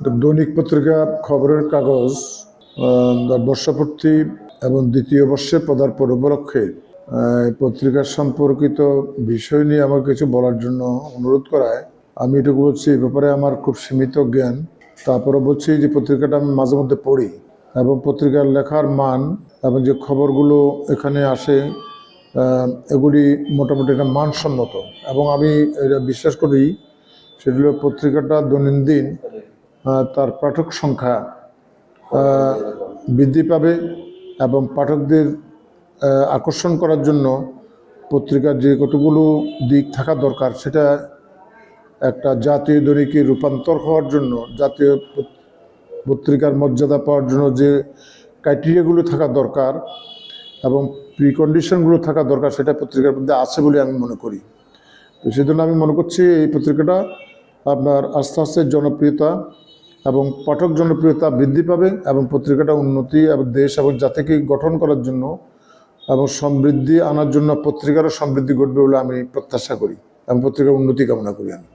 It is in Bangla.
দৈনিক পত্রিকা, খবরের কাগজ বর্ষপূর্তি এবং দ্বিতীয় বর্ষে পদার্পণ উপলক্ষে পত্রিকা সম্পর্কিত বিষয় নিয়ে আমার কিছু বলার জন্য অনুরোধ করায়। আমি এটুকু বলছি, এই ব্যাপারে আমার খুব সীমিত জ্ঞান। তারপরে বলছি যে পত্রিকাটা আমি মাঝে মধ্যে পড়ি এবং পত্রিকার লেখার মান এবং যে খবরগুলো এখানে আসে এগুলি মোটামুটি একটা মানসম্মত। এবং আমি এটা বিশ্বাস করি, সেগুলো পত্রিকাটা দৈনন্দিন তার পাঠক সংখ্যা বৃদ্ধি পাবে এবং পাঠকদের আকর্ষণ করার জন্য পত্রিকার যে কতগুলো দিক থাকা দরকার, সেটা একটা জাতীয় দৈনিকে রূপান্তর হওয়ার জন্য, জাতীয় পত্রিকার মর্যাদা পাওয়ার জন্য যে ক্রাইটেরিয়াগুলো থাকা দরকার এবং প্রিকন্ডিশনগুলো থাকা দরকার, সেটা পত্রিকার মধ্যে আছে বলে আমি মনে করি। তো সেই জন্য আমি মনে করছি এই পত্রিকাটা আপনার আস্তে আস্তে জনপ্রিয়তা এবং পাঠক জনপ্রিয়তা বৃদ্ধি পাবে এবং পত্রিকাটা উন্নতি এবং দেশ এবং জাতিকে গঠন করার জন্য এবং সমৃদ্ধি আনার জন্য পত্রিকারও সমৃদ্ধি ঘটবে বলে আমি প্রত্যাশা করি এবং পত্রিকার উন্নতি কামনা করি আমি।